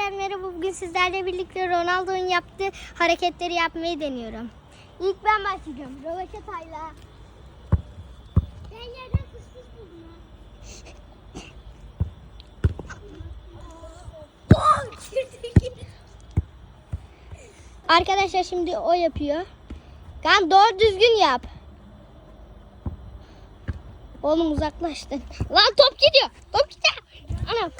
Arkadaşlar merhaba bugün sizlerle birlikte Ronaldo'nun yaptığı hareketleri yapmayı deniyorum. İlk ben başlayacağım. Röveşatayla. Ben yerden fıs buldum Arkadaşlar şimdi o yapıyor. Kan doğru düzgün yap. Oğlum uzaklaştın. Lan top gidiyor. Top gidiyor. Anam.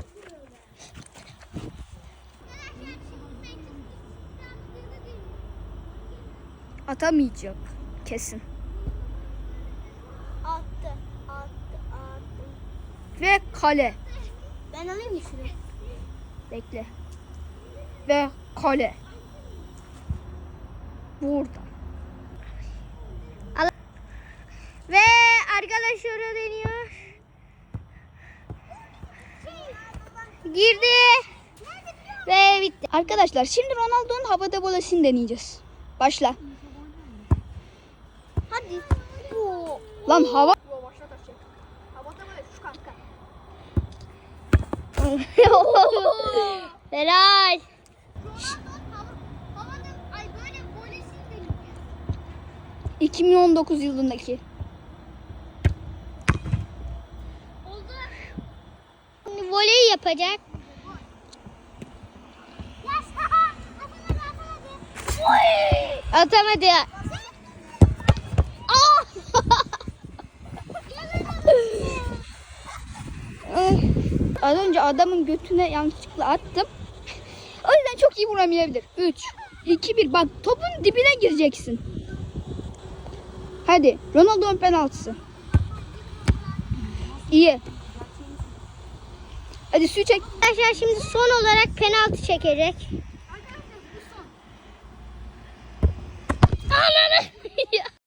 Atamayacak kesin. Attı. Attı. Attı. Ve kale. Ben alayım mı şunu? Bekle. Ve kale. Burada. Ve arkadaşlar deniyor. Girdi. Ve bitti. Arkadaşlar şimdi Ronaldo'nun havada volesini deneyeceğiz. Başla. Lan hava. Helal. 2019 yılındaki. Şimdi voley yapacak. Atamadı. Az önce adamın götüne yanlışlıkla attım. O yüzden çok iyi vuramayabilir. 3, 2, 1. Bak topun dibine gireceksin. Hadi. Ronaldo'nun penaltısı. İyi. Hadi su çek. Arkadaşlar şimdi son olarak penaltı çekecek. Ananı.